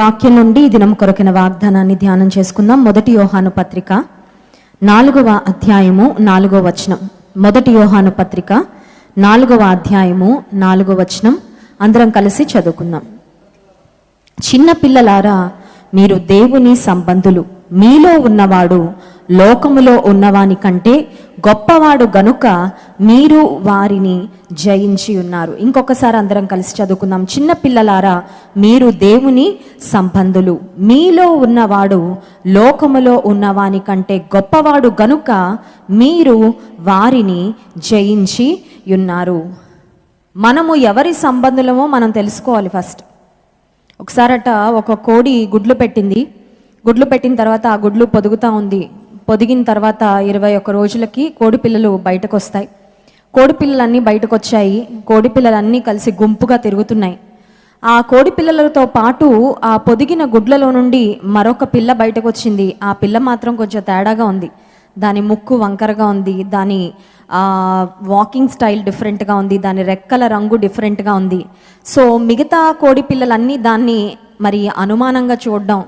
వాక్యం నుండి ఈ దినం కొరకిన వాగ్దానాన్ని ధ్యానం చేసుకుందాం. మొదటి యోహాను పత్రిక నాలుగవ అధ్యాయము నాలుగవ వచనం. మొదటి యోహాను పత్రిక నాలుగవ అధ్యాయము నాలుగవ వచనం. అందరం కలిసి చదువుకుందాం. చిన్న పిల్లలారా మీరు దేవుని సంబంధులు. మీలో ఉన్నవాడు లోకములో ఉన్నవాని కంటే గొప్పవాడు గనుక మీరు వారిని జయించి ఉన్నారు. ఇంకొకసారి అందరం కలిసి చదువుకుందాం. చిన్న పిల్లలారా మీరు దేవుని సంబంధులు. మీలో ఉన్నవాడు లోకములో ఉన్నవాని కంటే గొప్పవాడు గనుక మీరు వారిని జయించి ఉన్నారు. మనము ఎవరి సంబంధులమో మనం తెలుసుకోవాలి ఫస్ట్. ఒకసారట ఒక కోడి గుడ్లు పెట్టింది. గుడ్లు పెట్టిన తర్వాత ఆ గుడ్లు పొదుగుతూ ఉంది. పొదిగిన తర్వాత ఇరవై ఒక్క రోజులకి కోడిపిల్లలు బయటకు వస్తాయి కోడిపిల్లలన్నీ బయటకు వచ్చాయి కోడిపిల్లలన్నీ కలిసి గుంపుగా తిరుగుతున్నాయి. ఆ కోడి పిల్లలతో పాటు ఆ పొదిగిన గుడ్లలో నుండి మరొక పిల్ల బయటకు వచ్చింది ఆ పిల్ల మాత్రం కొంచెం తేడాగా ఉంది. దాని ముక్కు వంకరగా ఉంది. దాని వాకింగ్ స్టైల్ డిఫరెంట్గా ఉంది. దాని రెక్కల రంగు డిఫరెంట్గా ఉంది. సో మిగతా కోడి పిల్లలన్నీ దాన్ని మరి అనుమానంగా చూడడం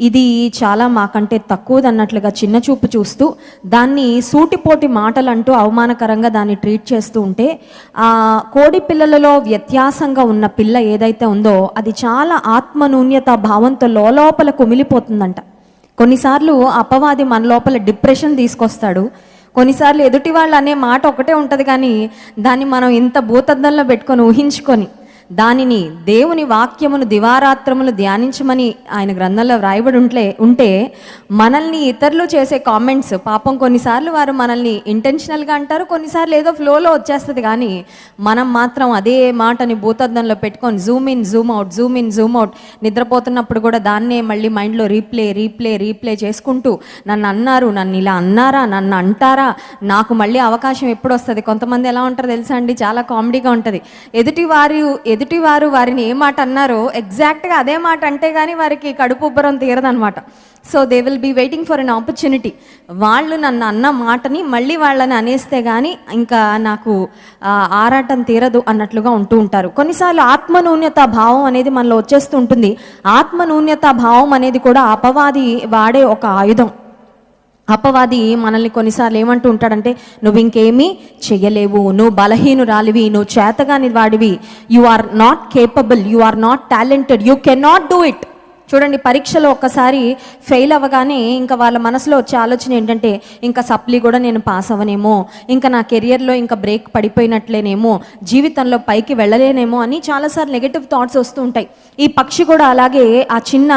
ఇది చాలా మాకంటే తక్కువదన్నట్లుగా చిన్న చూపు చూస్తూ దాన్ని సూటిపోటి మాటలు అంటూ అవమానకరంగా దాన్ని ట్రీట్ చేస్తూ ఉంటే ఆ కోడి పిల్లలలో వ్యత్యాసంగా ఉన్న పిల్ల ఏదైతే ఉందో అది చాలా ఆత్మనూన్యత భావంతో లోపల కుమిలిపోతుందంట. కొన్నిసార్లు అపవాది మన లోపల డిప్రెషన్ తీసుకొస్తాడు. కొన్నిసార్లు ఎదుటి వాళ్ళు అనే మాట ఒకటే ఉంటుంది కానీ దాన్ని మనం ఇంత భూతద్దంలో పెట్టుకొని ఊహించుకొని దానిని దేవుని వాక్యమును దివారాత్రములు ధ్యానించమని ఆయన గ్రంథంలో వ్రాయబడి ఉంటే ఉంటే మనల్ని ఇతరులు చేసే కామెంట్స్ పాపం కొన్నిసార్లు వారు మనల్ని ఇంటెన్షనల్గా అంటారు కొన్నిసార్లు ఏదో ఫ్లోలో వచ్చేస్తుంది. కానీ మనం మాత్రం అదే మాటని భూతద్దంలో పెట్టుకొని zoom in zoom out zoom in zoom out నిద్రపోతున్నప్పుడు కూడా దాన్నే మళ్ళీ మైండ్లో రీప్లే రీప్లే రీప్లే చేసుకుంటూ నన్ను అన్నారు నన్ను ఇలా అన్నారా నన్ను అంటారా నాకు మళ్ళీ అవకాశం ఎప్పుడు వస్తుంది? కొంతమంది ఎలా ఉంటారో తెలుసా అండి? చాలా కామెడీగా ఉంటుంది. ఎదుటి వారు ఎదుటివారు వారిని ఏ మాట అన్నారో ఎగ్జాక్ట్గా అదే మాట అంటే కానీ వారికి కడుపు ఉబ్బరం తీరదనమాట so they will be waiting for an opportunity వాళ్ళు నన్ను అన్న మాటని మళ్ళీ వాళ్ళని అనేస్తే కానీ ఇంకా నాకు ఆరాటం తీరదు అన్నట్లుగా ఉంటూ ఉంటారు. కొన్నిసార్లు ఆత్మనూన్యత భావం అనేది మనలో వచ్చేస్తూ ఉంటుంది. ఆత్మనూన్యత భావం అనేది కూడా అపవాది వాడే ఒక ఆయుధం. అపవాది మనల్ని కొన్నిసార్లు ఏమంటూ ఉంటాడంటే నువ్వు ఇంకేమీ చెయ్యలేవు. నువ్వు బలహీనురాలివి. నువ్వు చేతగాని వాడివి you are not capable you are not talented you can not do it చూడండి పరీక్షలో ఒక్కసారి ఫెయిల్ అవ్వగానే ఇంకా వాళ్ళ మనసులో వచ్చే ఆలోచన ఏంటంటే ఇంకా సప్లీ కూడా నేను పాస్ అవ్వనేమో. ఇంకా నా కెరియర్లో ఇంకా బ్రేక్ పడిపోయినట్లేనేమో. జీవితంలో పైకి వెళ్ళలేనేమో అని చాలాసార్లు నెగటివ్ థాట్స్ వస్తూ ఉంటాయి. ఈ పక్షి కూడా అలాగే ఆ చిన్న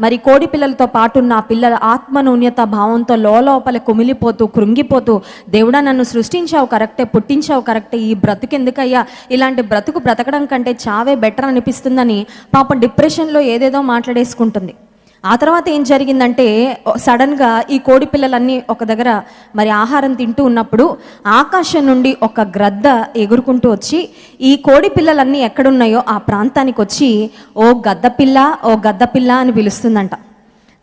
మరి కోడి పిల్లలతో పాటు ఉన్న ఆ పిల్లల ఆత్మనూన్యత భావంతో లోపల కుమిలిపోతూ కృంగిపోతూ దేవుడా నన్ను సృష్టించావు కరెక్టే పుట్టించావు కరెక్టే ఈ బ్రతుకు ఎందుకయ్యా ఇలాంటి బ్రతుకు బ్రతకడం కంటే చావే బెటర్ అనిపిస్తుందని పాపం డిప్రెషన్లో ఏదేదో మాట్లాడేసుకుంటుంది. ఆ తర్వాత ఏం జరిగిందంటే సడన్గా ఈ కోడి పిల్లలన్నీ ఒక దగ్గర మరి ఆహారం తింటూ ఉన్నప్పుడు ఆకాశం నుండి ఒక గ్రద్ద ఎగురుకుంటూ వచ్చి ఈ కోడి పిల్లలన్నీ ఎక్కడున్నాయో ఆ ప్రాంతానికి వచ్చి ఓ గద్దపిల్ల ఓ గద్దపిల్ల అని పిలుస్తుందంట.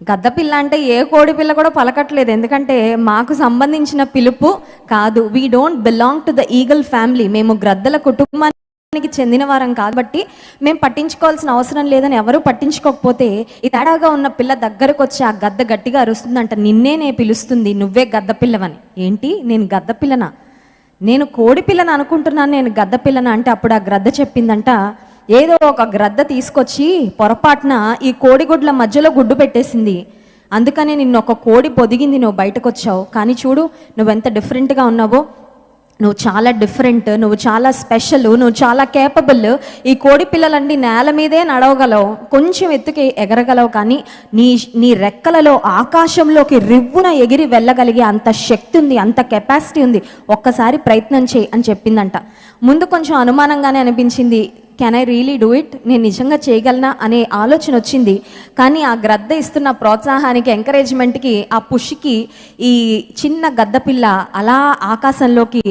గద్దపిల్ల అంటే ఏ కోడి పిల్ల కూడా పలకట్లేదు. ఎందుకంటే మాకు సంబంధించిన పిలుపు కాదు. We don't belong to the eagle family మేము గ్రద్దల కుటుంబాన్ని చెందిన వారం కాబట్టి మేము పట్టించుకోవాల్సిన అవసరం లేదని ఎవరు పట్టించుకోకపోతే ఈ తేడాగా ఉన్న పిల్ల దగ్గరకు వచ్చి ఆ గద్ద గట్టిగా అరుస్తుందంట. నిన్నే నే పిలుస్తుంది నువ్వే గద్ద పిల్లవని. ఏంటి? నేను గద్ద పిల్లనా? నేను కోడి పిల్లని అనుకుంటున్నాను నేను గద్ద పిల్లన? అంటే అప్పుడు ఆ గ్రద్ద చెప్పిందంట ఏదో ఒక గ్రద్ద తీసుకొచ్చి పొరపాటున ఈ కోడిగుడ్ల మధ్యలో గుడ్డు పెట్టేసింది. అందుకనే నిన్ను ఒక కోడి పొదిగింది నువ్వు బయటకు వచ్చావు కానీ చూడు నువ్వెంత డిఫరెంట్గా ఉన్నావో. నువ్వు చాలా డిఫరెంట్ నువ్వు చాలా స్పెషల్ నువ్వు చాలా కేపబుల్ ఈ కోడి పిల్లలన్నీ నేల మీదే నడవగలవు. కొంచెం ఎత్తుకి ఎగరగలవు కానీ నీ నీ రెక్కలలో ఆకాశంలోకి రివ్వున ఎగిరి వెళ్ళగలిగే అంత శక్తి ఉంది అంత కెపాసిటీ ఉంది. ఒక్కసారి ప్రయత్నం చేయి అని చెప్పిందంట. ముందు కొంచెం అనుమానంగానే అనిపించింది. Can I really do it నేను నిజంగా చేయగలనా? అనే ఆలోచన వచ్చింది. కానీ ఆ గ్రద్ద ఇస్తున్న ప్రోత్సాహానికి ఎంకరేజ్మెంట్కి ఆ పుష్కి ఈ చిన్న గద్ద పిల్ల అలా ఆకాశంలోకి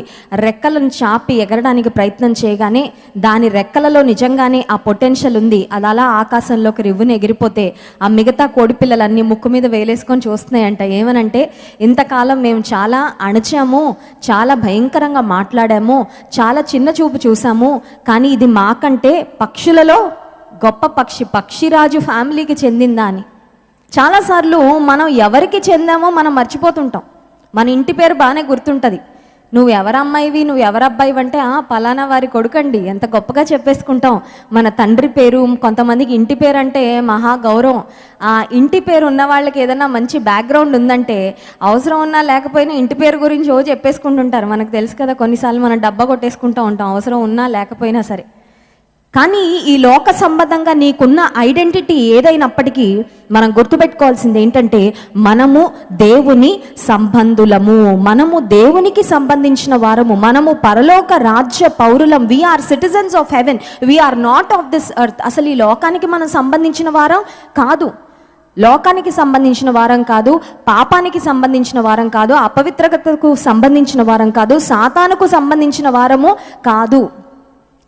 రెక్కలను చాపి ఎగరడానికి ప్రయత్నం చేయగానే దాని రెక్కలలో నిజంగానే ఆ పొటెన్షియల్ ఉంది. అది అలా ఆకాశంలోకి రివ్వుని ఎగిరిపోతే ఆ మిగతా కోడి పిల్లలన్నీ ముక్కు మీద వేలేసుకొని చూస్తున్నాయంట. ఏమనంటే ఇంతకాలం మేము చాలా అణచాము చాలా భయంకరంగా మాట్లాడాము చాలా చిన్న చూపు చూసాము కానీ ఇది మాకంటే అంటే పక్షులలో గొప్ప పక్షి పక్షిరాజు ఫ్యామిలీకి చెందిందా అని. చాలాసార్లు మనం ఎవరికి చెందామో మనం మర్చిపోతుంటాం. మన ఇంటి పేరు బాగానే గుర్తుంటుంది. నువ్వు ఎవరమ్మాయివి నువ్వు ఎవరబ్బాయివి అంటే ఆ పలానా వారి కొడుకండి ఎంత గొప్పగా చెప్పేసుకుంటాం. మన తండ్రి పేరు కొంతమందికి ఇంటి పేరు అంటే మహా గౌరవం. ఆ ఇంటి పేరు ఉన్న వాళ్ళకి ఏదైనా మంచి బ్యాక్గ్రౌండ్ ఉందంటే అవసరం ఉన్నా లేకపోయినా ఇంటి పేరు గురించి ఓ చెప్పేసుకుంటుంటారు. మనకు తెలుసు కదా కొన్నిసార్లు మనం డబ్బా కొట్టేసుకుంటూ ఉంటాం. అవసరం ఉన్నా లేకపోయినా సరే. కానీ ఈ లోక సంబంధంగా నీకున్న ఐడెంటిటీ ఏదైనప్పటికీ మనం గుర్తుపెట్టుకోవాల్సింది ఏంటంటే మనము దేవుని సంబంధులము. మనము దేవునికి సంబంధించిన వారము. మనము పరలోక రాజ్య పౌరులం. We are citizens of heaven we are not of this earth అసలు ఈ లోకానికి మనం సంబంధించిన వారం కాదు. లోకానికి సంబంధించిన వారం కాదు. పాపానికి సంబంధించిన వారం కాదు. అపవిత్రతకు సంబంధించిన వారం కాదు. సాతానుకు సంబంధించిన వారము కాదు.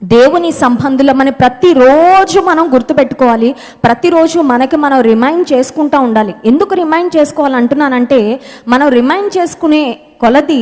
దేవుని సంబంధులమని ప్రతిరోజు మనం గుర్తుపెట్టుకోవాలి. ప్రతిరోజు మనకి మనం రిమైండ్ చేసుకుంటూ ఉండాలి. ఎందుకు రిమైండ్ చేసుకోవాలంటున్నానంటే మనం రిమైండ్ చేసుకునే కొలది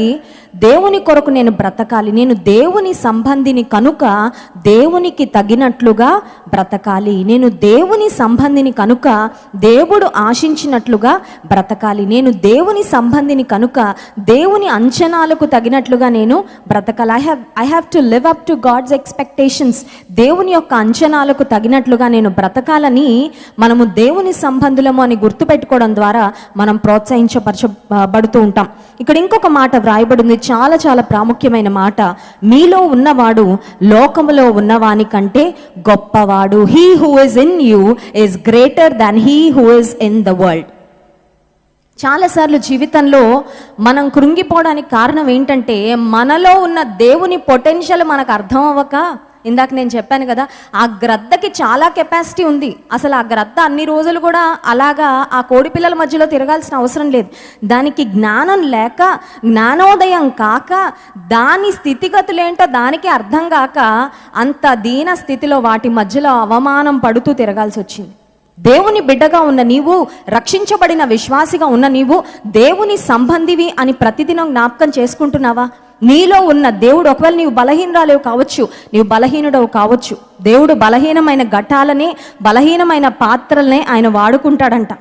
దేవుని కొరకు నేను బ్రతకాలి. నేను దేవుని సంబంధిని కనుక దేవునికి తగినట్లుగా బ్రతకాలి. నేను దేవుని సంబంధిని కనుక దేవుడు ఆశించినట్లుగా బ్రతకాలి. నేను దేవుని సంబంధిని కనుక దేవుని అంచనాలకు తగినట్లుగా నేను బ్రతకాలి. I have I have to live up to God's expectations దేవుని యొక్క అంచనాలకు తగినట్లుగా నేను బ్రతకాలని మనము దేవుని సంబంధులము అని గుర్తుపెట్టుకోవడం ద్వారా మనం ప్రోత్సహించపరచబడుతూ ఉంటాం. ఇక్కడ ఇంకొక మాట వ్రాయబడింది. చాలా చాలా ప్రాముఖ్యమైన మాట. మీలో ఉన్నవాడు లోకములో ఉన్నవాని కంటే గొప్పవాడు. He who is in you is greater than he who is in the world చాలాసార్లు జీవితంలో మనం కృంగిపోవడానికి కారణం ఏంటంటే మనలో ఉన్న దేవుని పొటెన్షియల్ మనకు అర్థం అవ్వక ఇందాక నేను చెప్పాను కదా ఆ గ్రద్దకి చాలా కెపాసిటీ ఉంది. అసలు ఆ గ్రద్ద అన్ని రోజులు కూడా అలాగా ఆ కోడి పిల్లల మధ్యలో తిరగాల్సిన అవసరం లేదు. దానికి జ్ఞానం లేక జ్ఞానోదయం కాక దాని స్థితిగతులేంటో దానికి అర్థం కాక అంత దీన స్థితిలో వాటి మధ్యలో అవమానం పడుతూ తిరగాల్సి వచ్చింది. దేవుని బిడ్డగా ఉన్న నీవు రక్షించబడిన విశ్వాసిగా ఉన్న నీవు దేవుని సంబంధివి అని ప్రతిదినం జ్ఞాపకం చేసుకుంటున్నావా? నీలో ఉన్న దేవుడు ఒకవేళ నీవు బలహీనరాలేవు కావచ్చు నీవు బలహీనుడవు కావచ్చు. దేవుడు బలహీనమైన ఘట్టాలనే బలహీనమైన పాత్రలనే ఆయన వాడుకుంటాడంట.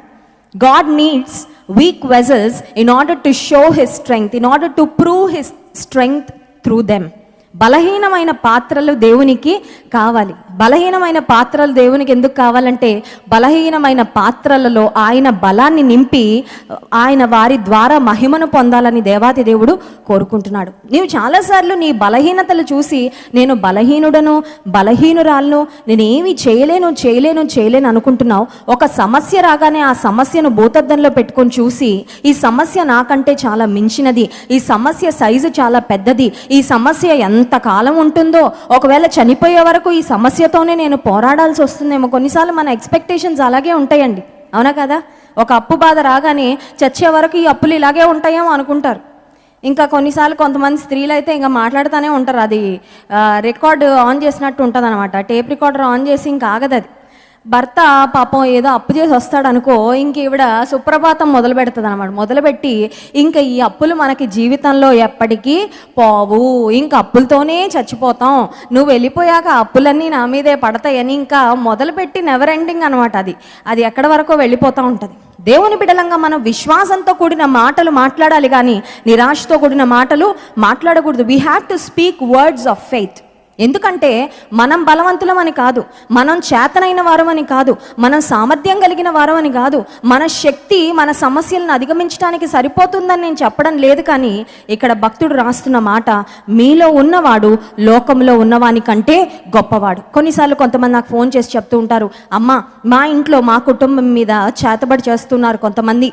God needs weak vessels in order to show his strength in order to prove his strength through them బలహీనమైన పాత్రలు దేవునికి కావాలి. బలహీనమైన పాత్రలు దేవునికి ఎందుకు కావాలంటే బలహీనమైన పాత్రలలో ఆయన బలాన్ని నింపి ఆయన వారి ద్వారా మహిమను పొందాలని దేవాతి దేవుడు కోరుకుంటున్నాడు. నీవు చాలాసార్లు నీ బలహీనతలు చూసి నేను బలహీనుడను బలహీనురాలను నేను చేయలేను చేయలేను చేయలేను అనుకుంటున్నావు. ఒక సమస్య రాగానే ఆ సమస్యను భూతద్దంలో పెట్టుకొని చూసి ఈ సమస్య నాకంటే చాలా మించినది ఈ సమస్య సైజు చాలా పెద్దది ఈ సమస్య ఎంత కాలం ఉంటుందో ఒకవేళ చనిపోయే వరకు ఈ సమస్యతోనే నేను పోరాడాల్సి వస్తుందేమో. కొన్నిసార్లు మన ఎక్స్పెక్టేషన్స్ అలాగే ఉంటాయండి. అవునా కదా? ఒక అప్పు బాధ రాగానే చచ్చే వరకు ఈ అప్పులు ఇలాగే ఉంటాయేమో అనుకుంటారు. ఇంకా కొన్నిసార్లు కొంతమంది స్త్రీలు అయితే ఇంకా మాట్లాడుతూనే ఉంటారు. అది రికార్డు ఆన్ చేసినట్టు ఉంటుంది అనమాట టేప్ రికార్డర్ ఆన్ చేసి ఇంకా ఆగదు అది భర్త పాపం ఏదో అప్పు చేసి వస్తాడు అనుకో ఇంక ఈవిడ సుప్రభాతం మొదలు పెడుతుంది అనమాట మొదలుపెట్టి ఇంకా ఈ అప్పులు మనకి జీవితంలో ఎప్పటికీ పోవు. ఇంక అప్పులతోనే చచ్చిపోతాం. నువ్వు వెళ్ళిపోయాక అప్పులన్నీ నా మీదే పడతాయని ఇంకా మొదలుపెట్టి నెవర్ ఎండింగ్ అనమాట అది. అది ఎక్కడి వరకు వెళ్ళిపోతూ ఉంటుంది. దేవుని బిడలంగా మనం విశ్వాసంతో కూడిన మాటలు మాట్లాడాలి కానీ నిరాశతో కూడిన మాటలు మాట్లాడకూడదు. We have to speak words of faith ఎందుకంటే మనం బలవంతులం అని కాదు మనం చేతనైన వారం అని కాదు మనం సామర్థ్యం కలిగిన వారం అని కాదు మన శక్తి మన సమస్యలను అధిగమించడానికి సరిపోతుందని నేను చెప్పడం లేదు కానీ ఇక్కడ భక్తుడు రాస్తున్న మాట మీలో ఉన్నవాడు లోకంలో ఉన్నవాని కంటే గొప్పవాడు. కొన్నిసార్లు కొంతమంది నాకు ఫోన్ చేసి చెప్తూ ఉంటారు అమ్మ మా ఇంట్లో మా కుటుంబం మీద చేతబడి చేస్తున్నారు కొంతమంది.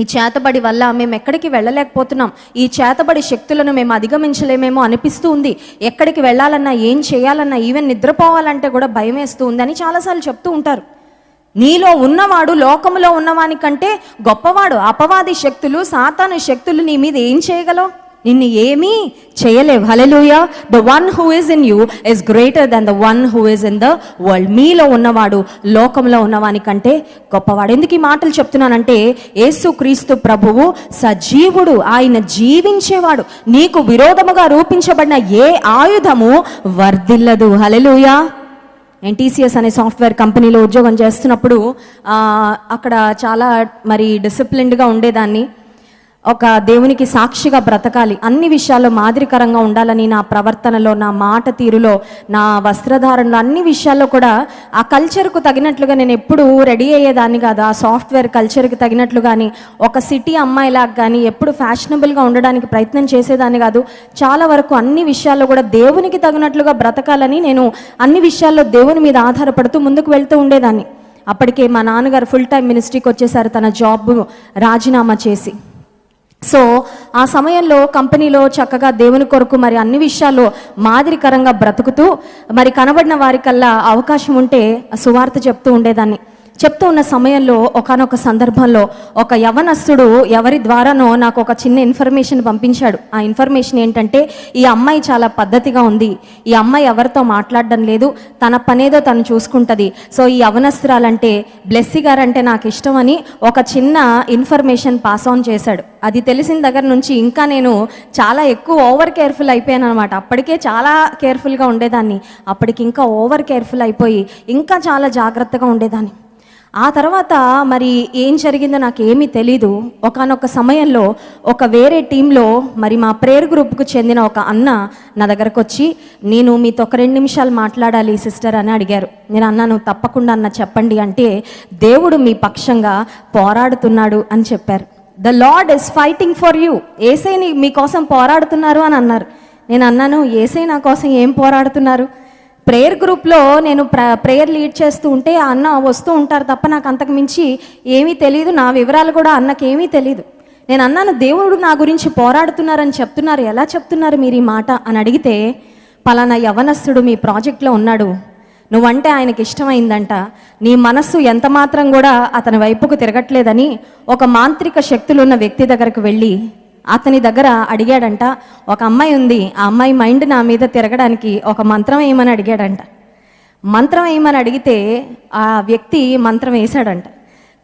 ఈ చేతబడి వల్ల మేము ఎక్కడికి వెళ్ళలేకపోతున్నాం. ఈ చేతబడి శక్తులను మేము అధిగమించలేమేమో అనిపిస్తూ ఉంది. ఎక్కడికి వెళ్ళాలన్నా ఏం చేయాలన్నా ఈవెన్ నిద్రపోవాలంటే కూడా భయం వేస్తూ ఉంది అని చాలాసార్లు చెప్తూ ఉంటారు. నీలో ఉన్నవాడు లోకములో ఉన్నవాని కంటే గొప్పవాడు అపవాది శక్తులు సాతాను శక్తులు నీ మీద ఏం చేయగలవు? నిన్ను ఏమీ చేయలేవు. Hallelujah the one who is in you is greater than the one who is in the world మీలో ఉన్నవాడు లోకంలో ఉన్నవాని కంటే గొప్పవాడు. ఎందుకు ఈ మాటలు చెప్తున్నానంటే యేసు క్రీస్తు ప్రభువు సజీవుడు. ఆయన జీవించేవాడు. నీకు విరోధముగా రూపించబడిన ఏ ఆయుధము వర్ధిల్లదు. హలెలుయా నేను టీసీఎస్ అనే సాఫ్ట్వేర్ కంపెనీలో ఉద్యోగం చేస్తున్నప్పుడు అక్కడ చాలా మరి డిసిప్లిన్డ్గా ఉండేదాన్ని. ఒక దేవునికి సాక్షిగా బ్రతకాలి. అన్ని విషయాల్లో మాదిరికరంగా ఉండాలని నా ప్రవర్తనలో నా మాట తీరులో నా వస్త్రధారణలో అన్ని విషయాల్లో కూడా ఆ కల్చర్కు తగినట్లుగా నేను ఎప్పుడు రెడీ అయ్యేదాన్ని కాదు. ఆ సాఫ్ట్వేర్ కల్చర్కి తగినట్లు కానీ ఒక సిటీ అమ్మాయిలాగా కానీ ఎప్పుడు ఫ్యాషనబుల్గా ఉండడానికి ప్రయత్నం చేసేదాన్ని కాదు. చాలా వరకు అన్ని విషయాల్లో కూడా దేవునికి తగినట్లుగా బ్రతకాలని నేను అన్ని విషయాల్లో దేవుని మీద ఆధారపడుతూ ముందుకు వెళ్తూ ఉండేదాన్ని. అప్పటికే మా నాన్నగారు ఫుల్ టైం మినిస్ట్రీకి వచ్చేసారు. తన జాబ్ రాజీనామా చేసి. సో ఆ సమయంలో కంపెనీలో చక్కగా దేవుని కొరకు మరి అన్ని విషయాల్లో మాదిరికరంగా బ్రతుకుతూ మరి కనబడిన వారికల్లా అవకాశం ఉంటే సువార్త చెప్తూ ఉండేదాన్ని. చెప్తూ ఉన్న సమయంలో ఒకనొక సందర్భంలో ఒక యవనస్తుడు ఎవరి ద్వారానో నాకు ఒక చిన్న ఇన్ఫర్మేషన్ పంపించాడు. ఆ ఇన్ఫర్మేషన్ ఏంటంటే ఈ అమ్మాయి చాలా పద్ధతిగా ఉంది. ఈ అమ్మాయి ఎవరితో మాట్లాడడం లేదు. తన పనేదో తను చూసుకుంటుంది. సో ఈ యవనస్తురాలంటే బ్లెస్సి గారంటే నాకు ఇష్టమని ఒక చిన్న ఇన్ఫర్మేషన్ పాస్ ఆన్ చేశాడు. అది తెలిసిన దగ్గర నుంచి ఇంకా నేను చాలా ఎక్కువ ఓవర్ కేర్ఫుల్ అయిపోయాను అనమాట అప్పటికే చాలా కేర్ఫుల్గా ఉండేదాన్ని. అప్పటికి ఇంకా ఓవర్ కేర్ఫుల్ అయిపోయి ఇంకా చాలా జాగ్రత్తగా ఉండేదాన్ని. ఆ తర్వాత మరి ఏం జరిగిందో నాకు ఏమీ తెలీదు. ఒకనొక సమయంలో ఒక వేరే టీంలో మరి మా ప్రేయర్ గ్రూప్కు చెందిన ఒక అన్న నా దగ్గరకు వచ్చి నేను మీతో ఒక రెండు నిమిషాలు మాట్లాడాలి సిస్టర్ అని అడిగారు. నేను అన్నాను తప్పకుండా అన్న చెప్పండి అంటే దేవుడు మీ పక్షంగా పోరాడుతున్నాడు అని చెప్పారు. The Lord is fighting for you ఏసైని మీకోసం పోరాడుతున్నారు అని అన్నారు. నేను అన్నాను ఏసై నా కోసం ఏం పోరాడుతున్నారు? ప్రేయర్ గ్రూప్లో నేను ప్ర ప్రేయర్ లీడ్ చేస్తూ ఉంటే అన్న వస్తూ ఉంటారు తప్ప నాకు అంతకు మించి ఏమీ తెలియదు నా వివరాలు కూడా అన్నకి ఏమీ తెలియదు నేను అన్నాను దేవుడు నా గురించి పోరాడుతున్నారని చెప్తున్నారు. ఎలా చెప్తున్నారు మీరు ఈ మాట? అని అడిగితే పలానా యవనస్తుడు మీ ప్రాజెక్ట్లో ఉన్నాడు. నువ్వంటే ఆయనకి ఇష్టమైందంట. నీ మనస్సు ఎంత మాత్రం కూడా అతని వైపుకు తిరగట్లేదని ఒక మాంత్రిక శక్తులు ఉన్న వ్యక్తి దగ్గరకు వెళ్ళి అతని దగ్గర అడిగాడంట ఒక అమ్మాయి ఉంది ఆ అమ్మాయి మైండ్ నా మీద తిరగడానికి ఒక మంత్రం వేయమని అడిగాడంట. మంత్రం వేయమని అడిగితే ఆ వ్యక్తి మంత్రం వేశాడంట.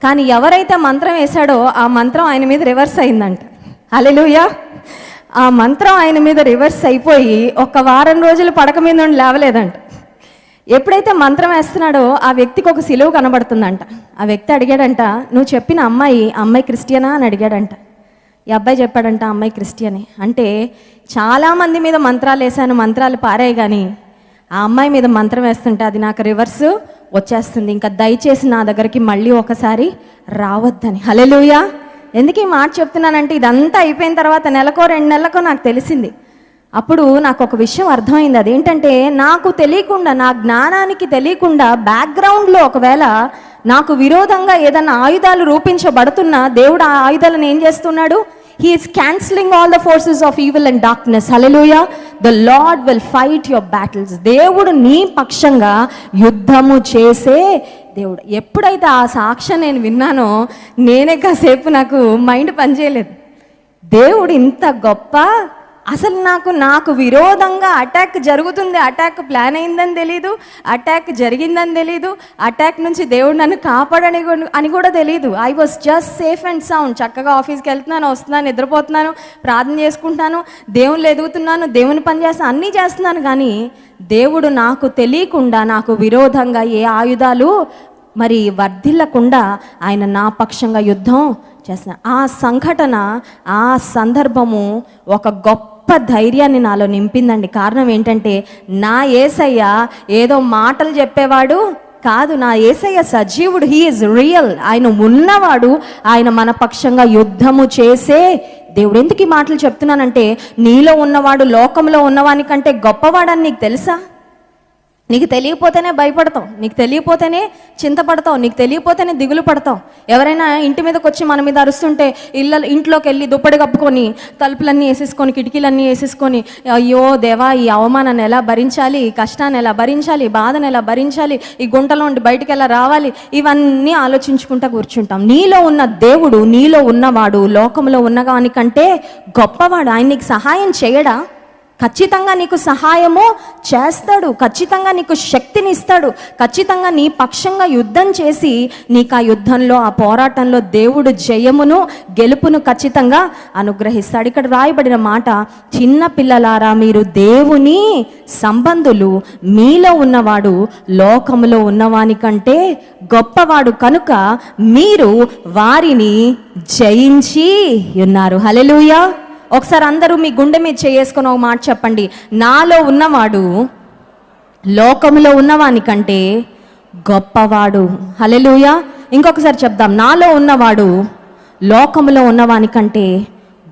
కానీ ఎవరైతే మంత్రం వేశాడో ఆ మంత్రం ఆయన మీద రివర్స్ అయిందంట. అలెలుయా ఆ మంత్రం ఆయన మీద రివర్స్ అయిపోయి ఒక వారం రోజులు పడక మీద నుండి లేవలేదంట. ఎప్పుడైతే మంత్రం వేస్తున్నాడో ఆ వ్యక్తికి ఒక సిలువ కనబడుతుందంట. ఆ వ్యక్తి అడిగాడంట నువ్వు చెప్పిన అమ్మాయి అమ్మాయి క్రిస్టియనా? అని అడిగాడంట. ఈ అబ్బాయి చెప్పాడంట ఆ అమ్మాయి క్రిస్టియనే. అంటే చాలామంది మీద మంత్రాలు వేసాను మంత్రాలు పారాయి కానీ ఆ అమ్మాయి మీద మంత్రం వేస్తుంటే అది నాకు రివర్స్ వచ్చేస్తుంది. ఇంకా దయచేసి నా దగ్గరికి మళ్ళీ ఒకసారి రావద్దని. హలెలుయా ఎందుకు ఈ మాట చెప్తున్నానంటే ఇదంతా అయిపోయిన తర్వాత నెలకో రెండు నెలలకో నాకు తెలిసింది. అప్పుడు నాకు ఒక విషయం అర్థమైంది. అదేంటంటే నాకు తెలియకుండా నా జ్ఞానానికి తెలియకుండా బ్యాక్గ్రౌండ్లో ఒకవేళ నాకు విరోధంగా ఏదైనా ఆయుధాలు రూపించబడుతున్నా దేవుడు ఆ ఆయుధాలను ఏం చేస్తున్నాడు? He is cancelling all the forces of evil and darkness hallelujah the Lord will fight your battles దేవుడు నీ పక్షంగా యుద్ధము చేసే దేవుడు. ఎప్పుడైతే ఆ సాక్ష్యం నేను విన్నానో నేనే కాసేపు నాకు మైండ్ పనిచేయలేదు. దేవుడు ఇంత గొప్ప అసలు నాకు నాకు విరోధంగా అటాక్ జరుగుతుంది. అటాక్ ప్లాన్ అయిందని తెలీదు. అటాక్ జరిగిందని తెలీదు. అటాక్ నుంచి దేవుడు నన్ను కాపాడని అని కూడా తెలీదు. I was just safe and sound చక్కగా ఆఫీస్కి వెళ్తున్నాను వస్తున్నాను నిద్రపోతున్నాను ప్రార్థన చేసుకుంటున్నాను దేవుళ్ళు ఎదుగుతున్నాను దేవుని పని చేస్తాను అన్నీ చేస్తున్నాను. కానీ దేవుడు నాకు తెలియకుండా నాకు విరోధంగా ఏ ఆయుధాలు మరి వర్ధిల్లకుండా ఆయన నా పక్షంగా యుద్ధం చేసిన ఆ సంఘటన ఆ సందర్భము ఒక గొప్ప గొప్ప ధైర్యాన్ని నాలో నింపిందండి. కారణం ఏంటంటే నా ఏసయ్య ఏదో మాటలు చెప్పేవాడు కాదు నా ఏసయ్య సజీవుడు హీఈస్ రియల్ ఆయన ఉన్నవాడు ఆయన మన పక్షంగా యుద్ధము చేసే దేవుడు. ఎందుకు ఈ మాటలు చెప్తున్నానంటే నీలో ఉన్నవాడు లోకంలో ఉన్నవాని కంటే గొప్పవాడని నీకు తెలుసా? నీకు తెలియపోతేనే భయపడతావు నీకు తెలియపోతేనే చింతపడతావు నీకు తెలియపోతేనే దిగులు పడతావు ఎవరైనా ఇంటి మీదకి వచ్చి మన మీద అరుస్తుంటే ఇళ్ళ ఇంట్లోకి వెళ్ళి దుప్పటి కప్పుకొని తలుపులన్నీ వేసేసుకొని కిటికీలన్నీ వేసేసుకొని అయ్యో దేవా ఈ అవమానాన్ని ఎలా భరించాలి ఈ కష్టాన్ని ఎలా భరించాలి బాధను ఎలా భరించాలి ఈ గుంటలో ఉండి బయటికి ఎలా రావాలి ఇవన్నీ ఆలోచించుకుంటా కూర్చుంటాం. నీలో ఉన్న దేవుడు నీలో ఉన్నవాడు లోకంలో ఉన్నవాని కంటే గొప్పవాడు ఆయన నీకు సహాయం చేయడా? ఖచ్చితంగా నీకు సహాయము చేస్తాడు ఖచ్చితంగా నీకు శక్తిని ఇస్తాడు ఖచ్చితంగా నీ పక్షంగా యుద్ధం చేసి నీకు ఆ యుద్ధంలో ఆ పోరాటంలో దేవుడు జయమును గెలుపును ఖచ్చితంగా అనుగ్రహిస్తాడు. ఇక్కడ రాయబడిన మాట చిన్న పిల్లలారా మీరు దేవుని సంబంధులు. మీలో ఉన్నవాడు లోకములో ఉన్నవాని కంటే గొప్పవాడు కనుక మీరు వారిని జయించి ఉన్నారు. హలెలుయా ఒకసారి అందరూ మీ గుండె మీద చేసుకుని ఒక మాట చెప్పండి. నాలో ఉన్నవాడు లోకములో ఉన్నవాని కంటే గొప్పవాడు. హలెలూయా ఇంకొకసారి చెప్దాం. నాలో ఉన్నవాడు లోకములో ఉన్నవాని కంటే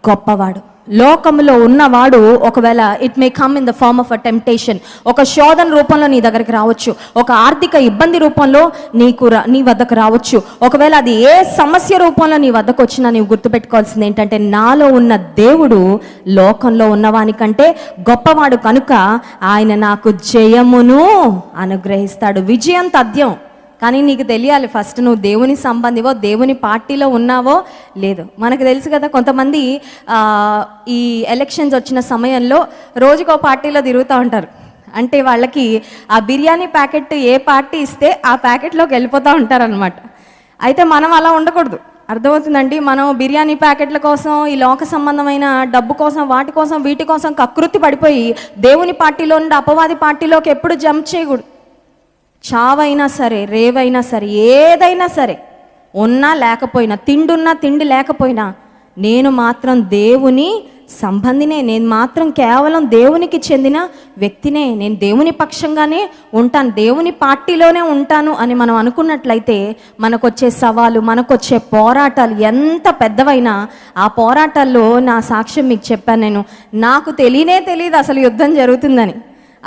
గొప్పవాడు. లోకములో ఉన్నవాడు ఒకవేళ it may come in the form of a temptation ఒక శోధన రూపంలో నీ దగ్గరికి రావచ్చు. ఒక ఆర్థిక ఇబ్బంది రూపంలో నీకు రా- నీ వద్దకు రావచ్చు. ఒకవేళ అది ఏ సమస్య రూపంలో నీ వద్దకు వచ్చినా నీవు గుర్తుపెట్టుకోవాల్సింది ఏంటంటే నాలో ఉన్న దేవుడు లోకంలో ఉన్నవానికంటే గొప్పవాడు కనుక ఆయన నాకు జయమును అనుగ్రహిస్తాడు. విజయం తథ్యం. కానీ నీకు తెలియాలి ఫస్ట్ నువ్వు దేవుని సంబంధివో దేవుని పార్టీలో ఉన్నావో లేదు. మనకు తెలుసు కదా కొంతమంది ఈ ఎలక్షన్స్ వచ్చిన సమయంలో రోజుకో పార్టీలో తిరుగుతూ ఉంటారు. అంటే వాళ్ళకి ఆ బిర్యానీ ప్యాకెట్ ఏ పార్టీ ఇస్తే ఆ ప్యాకెట్లోకి వెళ్ళిపోతూ ఉంటారనమాట అయితే మనం అలా ఉండకూడదు. అర్థమవుతుందండి? మనం బిర్యానీ ప్యాకెట్ల కోసం ఈ లోక సంబంధమైన డబ్బు కోసం వాటి కోసం వీటి కోసం కకృతి పడిపోయి దేవుని పార్టీలో నుండి అపవాది పార్టీలోకి ఎప్పుడు జంప్ చేయకూడదు. చావైనా సరే రేవైనా సరే ఏదైనా సరే ఉన్నా లేకపోయినా తిండున్నా తిండి లేకపోయినా నేను మాత్రం దేవుని సంబంధినే నేను మాత్రం కేవలం దేవునికి చెందిన వ్యక్తినే నేను దేవుని పక్షంగానే ఉంటాను దేవుని పార్టీలోనే ఉంటాను అని మనం అనుకున్నట్లయితే మనకొచ్చే సవాలు మనకొచ్చే పోరాటాలు ఎంత పెద్దవైనా ఆ పోరాటాల్లో నా సాక్ష్యం మీకు చెప్పాను నేను. నాకు తెలియనే తెలియదు అసలు యుద్ధం జరుగుతుందని.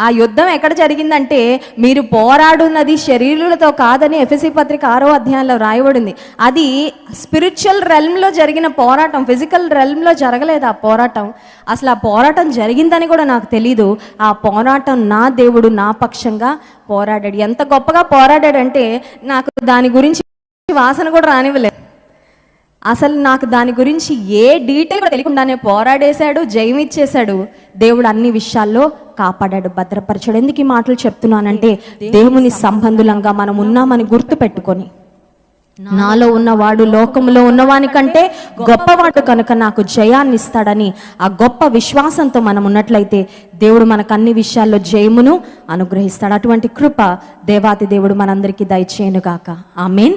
ఆ యుద్ధం ఎక్కడ జరిగిందంటే మీరు పోరాడున్నది శరీరులతో కాదని ఎఫ్ఎస్సి పత్రిక ఆరో అధ్యాయంలో రాయబడింది. అది స్పిరిచువల్ రెల్మ్లో జరిగిన పోరాటం ఫిజికల్ రెల్మ్లో జరగలేదు ఆ పోరాటం. అసలు ఆ పోరాటం జరిగిందని కూడా నాకు తెలీదు. ఆ పోరాటం నా దేవుడు నా పక్షంగా పోరాడాడు. ఎంత గొప్పగా పోరాడాడంటే నాకు దాని గురించి వాసన కూడా రానివ్వలేదు. అసలు నాకు దాని గురించి ఏ డీటెయిల్ కూడా తెలియకుండానే పోరాడేశాడు జయమిచ్చేశాడు దేవుడు అన్ని విషయాల్లో కాపాడాడు భద్రపరచాడు. ఎందుకు ఈ మాటలు చెప్తున్నానంటే దేవుని సంబంధులంగా మనం ఉన్నామని గుర్తు పెట్టుకొని నాలో ఉన్నవాడు లోకంలో ఉన్నవాని కంటే గొప్పవాడు కనుక నాకు జయాన్ని ఇస్తాడని ఆ గొప్ప విశ్వాసంతో మనం ఉన్నట్లయితే దేవుడు మనకు అన్ని విషయాల్లో జయమును అనుగ్రహిస్తాడు. అటువంటి కృప దేవాతి దేవుడు మనందరికీ దయచేయనుగాక. ఆమెన్.